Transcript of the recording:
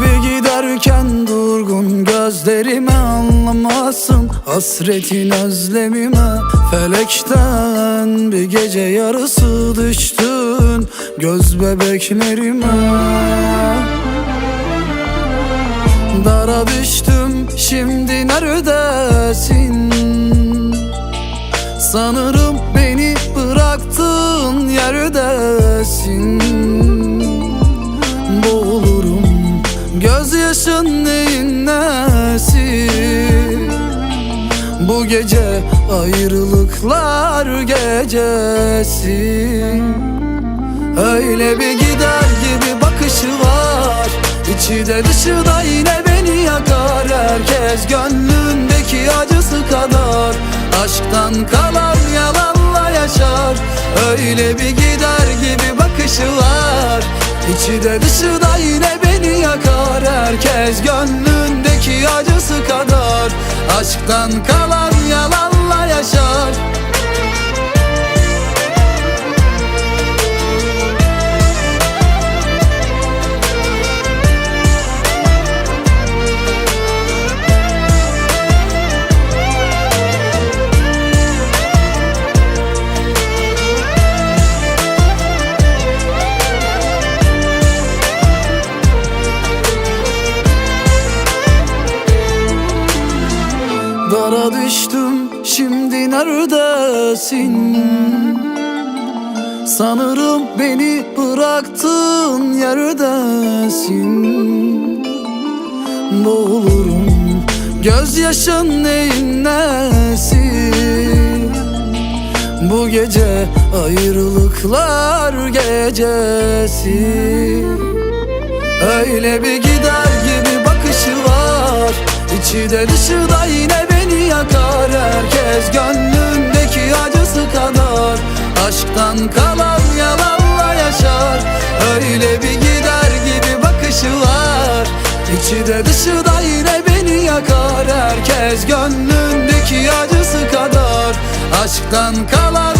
bir giderken durgun gözlerime anlamazsın. Hasretin özlemime Felekten bir gece yarısı düştün Göz bebeklerime. Dara düştüm şimdi neredesin? Sanırım beni bıraktığın yerdesin gözyaşın neyin nesi? Bu gece ayrılıklar gecesi. Öyle bir gider gibi bakışı var. İçi de dışı da yine beni yakar. Herkes gönlündeki acısı kadar. Aşktan kalan yalanla yaşar. Öyle bir gider gibi bakışı var. İçi de dışı da yine Herkes gönlündeki acısı kadar. Aşktan kalan yalanla Dara düştüm şimdi neredesin? Sanırım beni bıraktığın yerdesin. Boğulurum gözyaşın neyin nesi? Bu gece ayrılıklar gecesi. Öyle bir gider gibi bakışı var. İçi de dışı da yine yakar Herkes gönlündeki acısı kadar. Aşktan kalan yalanla yaşar. Öyle bir gider gibi bakışı var. İçi de dışı da yine beni yakar. Herkes gönlündeki acısı kadar. Aşktan kalan